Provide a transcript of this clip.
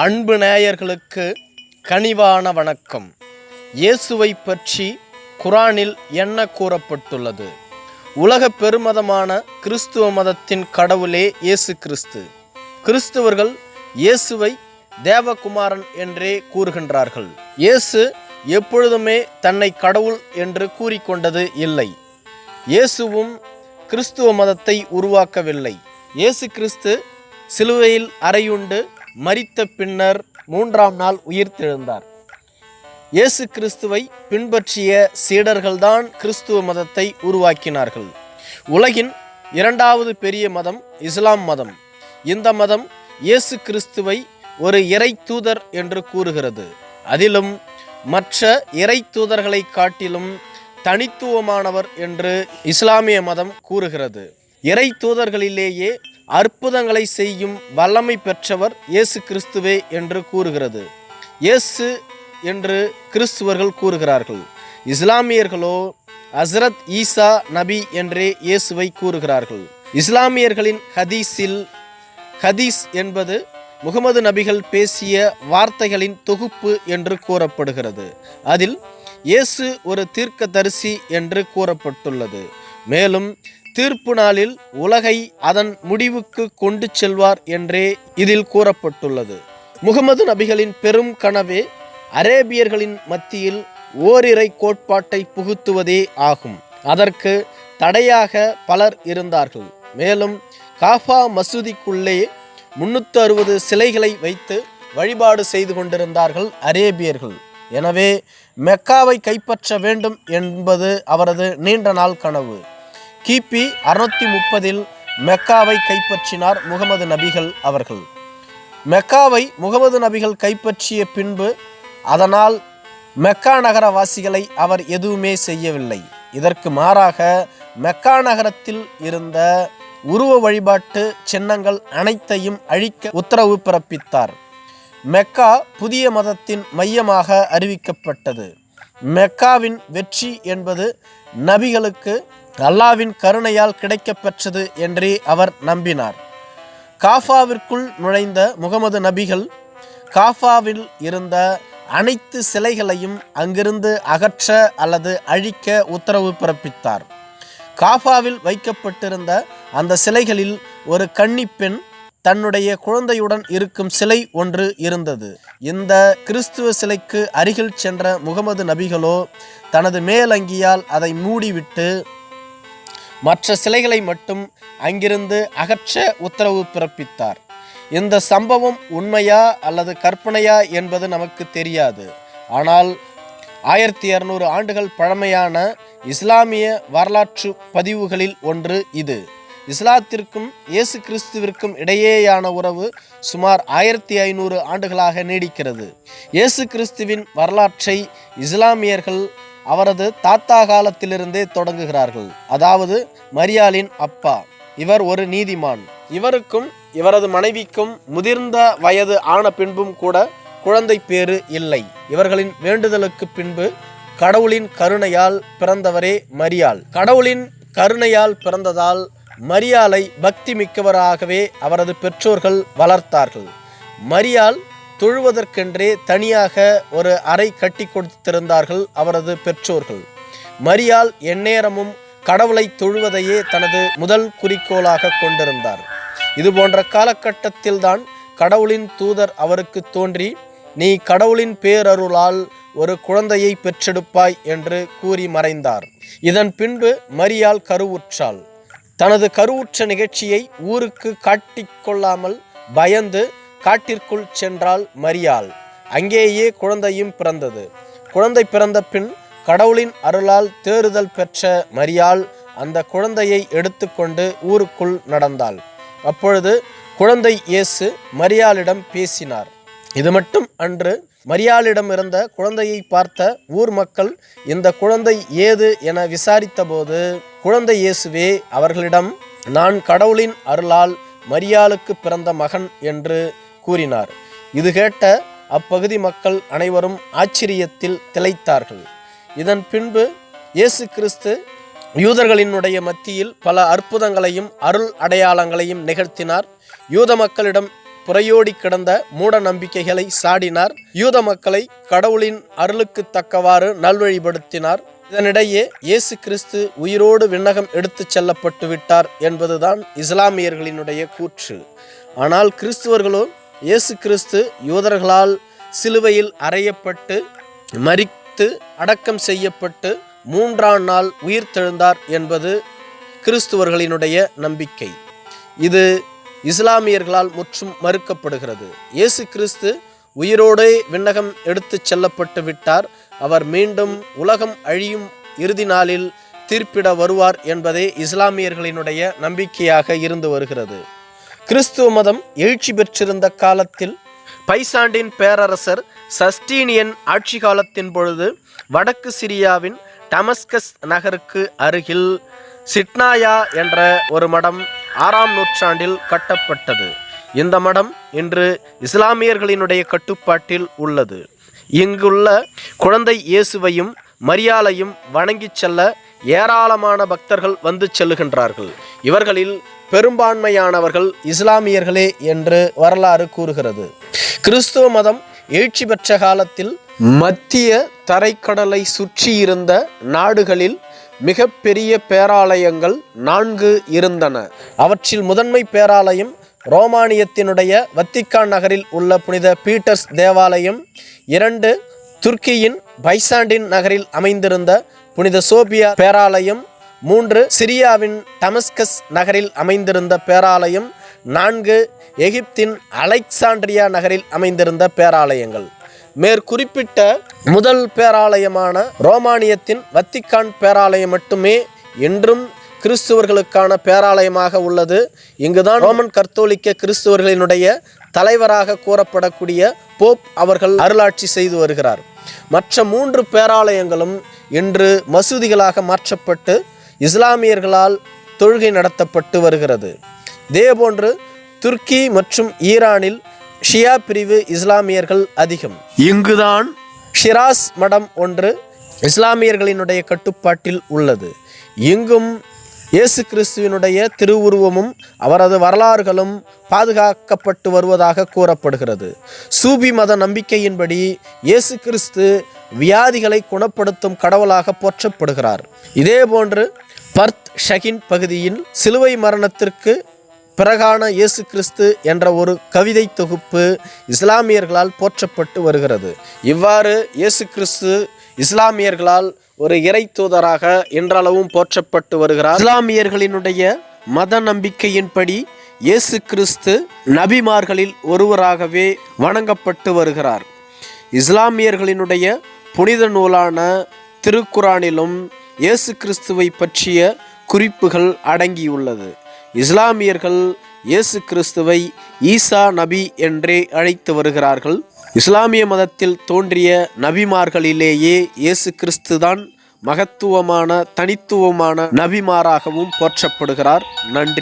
அன்பு நேயர்களுக்கு கனிவான வணக்கம். இயேசுவை பற்றி குரானில் என்ன கூறப்பட்டுள்ளது? உலக பெருமதமான கிறிஸ்துவ மதத்தின் கடவுளே இயேசு கிறிஸ்து. கிறிஸ்துவர்கள் இயேசுவை தேவகுமாரன் என்றே கூறுகின்றார்கள். இயேசு எப்பொழுதுமே தன்னை கடவுள் என்று கூறிக்கொண்டது இல்லை. இயேசுவும் கிறிஸ்துவ மதத்தை உருவாக்கவில்லை. இயேசு கிறிஸ்து சிலுவையில் அறையுண்டு மரித்த பின்னர் மூன்றாம் நாள் உயிர்த்தெழுந்தார் இயேசு கிறிஸ்துவை பின்பற்றிய சீடர்கள்தான் கிறிஸ்துவ மதத்தை உருவாக்கினார்கள். உலகின் இரண்டாவது பெரிய மதம் இஸ்லாம் மதம். இந்த மதம் இயேசு கிறிஸ்துவை ஒரு இறை தூதர் என்று கூறுகிறது. அதிலும் மற்ற இறை தூதர்களை காட்டிலும் தனித்துவமானவர் என்று இஸ்லாமிய மதம் கூறுகிறது. இறை தூதர்களிலேயே அற்புதங்களை செய்யும் வல்லமை பெற்றவர் இயேசு கிறிஸ்துவே என்று கூறுகிறது. இயேசு என்று கிறிஸ்துவர்கள் கூறுகிறார்கள். இஸ்லாமியர்களோ ஹஸ்ரத் ஈசா நபி என்றே இயேசுவை கூறுகிறார்கள். இஸ்லாமியர்களின் ஹதீஸில் ஹதீஸ் என்பது முகமது நபிகள் பேசிய வார்த்தைகளின் தொகுப்பு என்று கூறப்படுகிறது. அதில் இயேசு ஒரு தீர்க்கதரிசி என்று கூறப்பட்டுள்ளது. மேலும் தீர்ப்பு நாளில் உலகை அதன் முடிவுக்கு கொண்டு செல்வார் என்றே இதில் கூறப்பட்டுள்ளது. முகமது நபிகளின் பெரும் கனவே அரேபியர்களின் மத்தியில் ஓரிரை கோட்பாட்டை புகுத்துவதே ஆகும். அதற்கு தடையாக பலர் இருந்தார்கள். மேலும் காஃபா மசூதிக்குள்ளே முன்னூற்று அறுபது சிலைகளை வைத்து வழிபாடு செய்து கொண்டிருந்தார்கள் அரேபியர்கள். எனவே மெக்காவை கைப்பற்ற வேண்டும் என்பது அவரது நீண்ட நாள் கனவு. கிபி அறுநூத்தி முப்பதில் மெக்காவை கைப்பற்றினார் முகமது நபிகள் அவர்கள். மெக்காவை முகமது நபிகள் கைப்பற்றிய பின்பு அதனால் மெக்கா நகரவாசிகளை அவர் எதுவுமே செய்யவில்லை. இதற்கு மாறாக மெக்கா நகரத்தில் இருந்த உருவ வழிபாட்டு சின்னங்கள் அனைத்தையும் அழிக்க உத்தரவு பிறப்பித்தார். மெக்கா புதிய மதத்தின் மையமாக அறிவிக்கப்பட்டது. மெக்காவின் வெற்றி என்பது நபிகளுக்கு அல்லாவின் கருணையால் கிடைக்கப்பெற்றது என்றே அவர் நம்பினார். காஃபாவிற்குள் நுழைந்த முகமது நபிகள் காஃபாவில் இருந்த அனைத்து சிலைகளையும் அங்கிருந்து அகற்ற அல்லது அழிக்க உத்தரவு பிறப்பித்தார். காஃபாவில் வைக்கப்பட்டிருந்த அந்த சிலைகளில் ஒரு கன்னிப்பெண் தன்னுடைய குழந்தையுடன் இருக்கும் சிலை ஒன்று இருந்தது. இந்த கிறிஸ்துவ சிலைக்கு அருகில் சென்ற முகமது நபிகளோ தனது மேலங்கியால் அதை மூடிவிட்டு மற்ற சிலைகளை மட்டும் அங்கிருந்து அகற்ற உத்தரவு பிறப்பித்தார். இந்த சம்பவம் உண்மையா அல்லது கற்பனையா என்பது நமக்கு தெரியாது. ஆனால் ஆயிரத்தி இரநூறு ஆண்டுகள் பழமையான இஸ்லாமிய வரலாற்று பதிவுகளில் ஒன்று இது. இஸ்லாத்திற்கும் இயேசு கிறிஸ்துவிற்கும் இடையேயான உறவு சுமார் ஆயிரத்தி ஐநூறு ஆண்டுகளாக நீடிக்கிறது. இயேசு கிறிஸ்துவின் வரலாற்றை இஸ்லாமியர்கள் அவரது தாத்தா காலத்திலிருந்தே தொடங்குகிறார்கள். அதாவது மரியாளின் அப்பா. இவர் ஒரு நீதிமான். இவருக்கும் இவரது மனைவிக்கும் முதிர்ந்த வயது ஆன பின்பும் கூட குழந்தை பேறு இல்லை. இவர்களின் வேண்டுதலுக்கு பின்பு கடவுளின் கருணையால் பிறந்தவரே மரியாள். கடவுளின் கருணையால் பிறந்ததால் மரியாளை பக்தி மிக்கவராகவே அவரது பெற்றோர்கள் வளர்த்தார்கள். மரியாள் தொழுவதற்கென்றே தனியாக ஒரு அறை கட்டி கொடுத்திருந்தார்கள் அவரது பெற்றோர்கள். மரியால் எந்நேரமும் கடவுளை தொழுவதையே தனது முதல் குறிக்கோளாக கொண்டிருந்தார். இது போன்ற காலகட்டத்தில்தான் கடவுளின் தூதர் அவருக்கு தோன்றி நீ கடவுளின் பேரருளால் ஒரு குழந்தையை பெற்றெடுப்பாய் என்று கூறி மறைந்தார். இதன் பின்பு மரியாள் கருவுற்றாள். தனது கருவுற்ற நிகழ்ச்சியை ஊருக்கு காட்டிக்கொள்ளாமல் பயந்து காட்டிற்குள் சென்றாள் மரியாள். அங்கேயே குழந்தையும் பிறந்தது. குழந்தை பிறந்த பின் கடவுளின் அருளால் தேறுதல் பெற்ற மரியாள் அந்த குழந்தையை எடுத்துக்கொண்டு ஊருக்குள் நடந்தாள். அப்பொழுது குழந்தை இயேசு மரியாளிடம் பேசினார். இது மட்டும் அன்று மரியாளிடம் இருந்த குழந்தையை பார்த்த ஊர் மக்கள் இந்த குழந்தை ஏது என விசாரித்தபோது குழந்தை இயேசுவே அவர்களிடம் நான் கடவுளின் அருளால் மரியாளுக்கு பிறந்த மகன் என்று கூறினார். இது கேட்ட அப்பகுதி மக்கள் அனைவரும் ஆச்சரியத்தில் திளைத்தார்கள். இதன் பின்பு இயேசு கிறிஸ்து யூதர்களினுடைய மத்தியில் பல அற்புதங்களையும் அருள் அடையாளங்களையும் நிகழ்த்தினார். யூத மக்களிடம் புறையோடி கிடந்த மூட நம்பிக்கைகளை சாடினார். யூத மக்களை கடவுளின் அருளுக்கு தக்கவாறு நல்வழிபடுத்தினார் இதனிடையே இயேசு கிறிஸ்து உயிரோடு விண்ணகம் எடுத்துச் செல்லப்பட்டு விட்டார் என்பதுதான் இஸ்லாமியர்களினுடைய கூற்று. ஆனால் கிறிஸ்துவர்களோ இயேசு கிறிஸ்து யூதர்களால் சிலுவையில் அறையப்பட்டு மரித்து அடக்கம் செய்யப்பட்டு மூன்றாம் நாள் உயிர் தெழுந்தார் என்பது கிறிஸ்துவர்களினுடைய நம்பிக்கை. இது இஸ்லாமியர்களால் முற்றும் மறுக்கப்படுகிறது. இயேசு கிறிஸ்து உயிரோடே விண்ணகம் எடுத்துச் செல்லப்பட்டு விட்டார். அவர் மீண்டும் உலகம் அழியும் இறுதி நாளில் தீர்ப்பிட வருவார் என்பதே இஸ்லாமியர்களினுடைய நம்பிக்கையாக இருந்து வருகிறது. கிறிஸ்துவ மதம் எழுச்சி பெற்றிருந்த காலத்தில் பைசாண்டின் பேரரசர் சஸ்டீனியன் ஆட்சி காலத்தின் பொழுது வடக்கு சிரியாவின் டமஸ்கஸ் நகருக்கு அருகில் சிட்னாயா என்ற ஒரு மடம் ஆறாம் நூற்றாண்டில் கட்டப்பட்டது. இந்த மடம் இன்று இஸ்லாமியர்களினுடைய கட்டுப்பாட்டில் உள்ளது. இங்குள்ள குழந்தை இயேசுவையும் மரியாலையும் வணங்கிச் செல்ல ஏராளமான பக்தர்கள் வந்து செல்லுகின்றார்கள். இவர்களில் பெரும்பான்மையானவர்கள் இஸ்லாமியர்களே என்று வரலாறு கூறுகிறது. கிறிஸ்துவ மதம் எழுச்சி பெற்ற காலத்தில் மத்திய தரைக்கடலை சுற்றியிருந்த நாடுகளில் மிகப்பெரிய பேராலயங்கள் நான்கு இருந்தன. அவற்றில் முதன்மை பேராலயம் ரோமானியத்தினுடைய வத்திக்கான் நகரில் உள்ள புனித பீட்டர்ஸ் தேவாலயம் இரண்டு துர்க்கியின் பைசாண்டின் நகரில் அமைந்திருந்த புனித சோபியா பேராலயம் மூன்று சிரியாவின் டமஸ்கஸ் நகரில் அமைந்திருந்த பேராலயம். நான்கு எகிப்தின் அலெக்சாண்ட்ரியா நகரில் அமைந்திருந்த பேராலயங்கள். மேற்குறிப்பிட்ட முதல் பேராலயமான ரோமானியத்தின் வத்திக்கான் பேராலயம் மட்டுமே என்றும் கிறிஸ்துவர்களுக்கான பேராலயமாக உள்ளது. இங்குதான் ரோமன் கர்த்தோலிக்க கிறிஸ்துவர்களினுடைய தலைவராக கூறப்படக்கூடிய போப் அவர்கள் அருளாட்சி செய்து வருகிறார். மற்ற மூன்று பேராலயங்களும் இன்று மசூதிகளாக மாற்றப்பட்டு இஸ்லாமியர்களால் தொழுகை நடத்தப்பட்டு வருகிறது. இதேபோன்று துர்க்கி மற்றும் ஈரானில் ஷியா பிரிவு இஸ்லாமியர்கள் அதிகம். இங்குதான் ஷிராஸ் மடம் ஒன்று இஸ்லாமியர்களினுடைய கட்டுப்பாட்டில் உள்ளது. இங்கும் இயேசு கிறிஸ்துவினுடைய திருவுருவமும் அவரது வரலாறுகளும் பாதுகாக்கப்பட்டு வருவதாக கூறப்படுகிறது. சூபி மத நம்பிக்கையின்படி இயேசு கிறிஸ்து வியாதிகளை குணப்படுத்தும் கடவுளாக போற்றப்படுகிறார். இதேபோன்று பர்த் ஷகின் பகுதியில் சிலுவை மரணத்திற்கு பிறகான இயேசு கிறிஸ்து என்ற ஒரு கவிதை தொகுப்பு இஸ்லாமியர்களால் போற்றப்பட்டு வருகிறது. இவ்வாறு இயேசு கிறிஸ்து இஸ்லாமியர்களால் ஒரு இறை தூதராக என்றளவும் போற்றப்பட்டு வருகிறார். இஸ்லாமியர்களினுடைய மத நம்பிக்கையின்படி இயேசு கிறிஸ்து நபிமார்களில் ஒருவராகவே வணங்கப்பட்டு வருகிறார். இஸ்லாமியர்களினுடைய புனித நூலான திருக்குரானிலும் இயேசு கிறிஸ்துவை பற்றிய குறிப்புகள் அடங்கியுள்ளது. இஸ்லாமியர்கள் இயேசு கிறிஸ்துவை ஈசா நபி என்றே அழைத்து வருகிறார்கள். இஸ்லாமிய மதத்தில் தோன்றிய நபிமார்களிலேயே இயேசு கிறிஸ்துதான் மகத்துவமான தனித்துவமான நபிமாராகவும் போற்றப்படுகிறார். நன்றி.